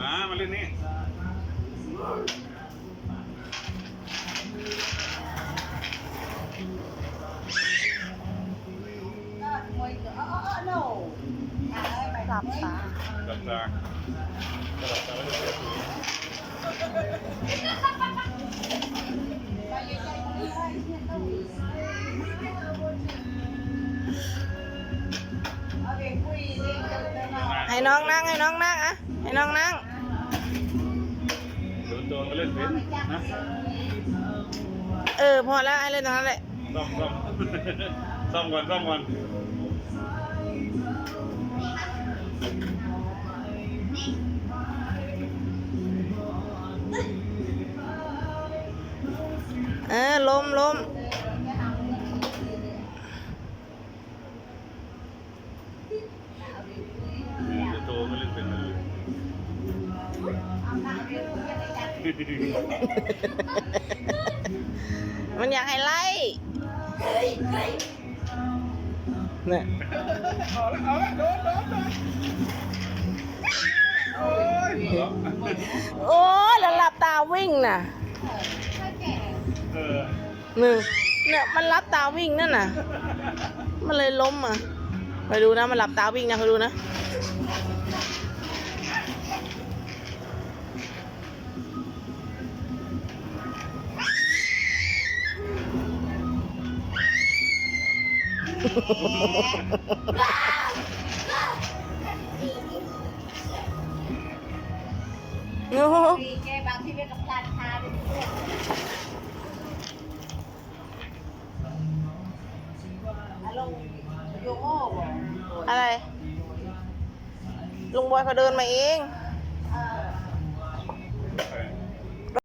อ่ามาเล่นนี่ห น้องนั่งให้น้องนั่งอะให้น้องนั่งโดนโดนมาเล่นสินะเออพอแล้วไอ้เล่นตรงนั้นแหละซ่อมซ่อมซ่อมก่อนซ่อมก่อนเออลมลม มันอยากให้ไล่เนี่ยเอาละเอาละโดนโดนโดนโอ้ยโอ้ยแล้วหลับตาวิ่งน่ะเออหนึ่งเนี่ยมันหลับตาวิ่งนั่นน่ะ มันเลยล้มอะไปดูนะ มันหลับตาวิ่งนะไปดูนะ โอ้โหแกบางที่เป็นกับการทาเป็นเพื่อนอารมณ์โยโง่บ่อะไร ลุงบอยเขาเดินมาเอง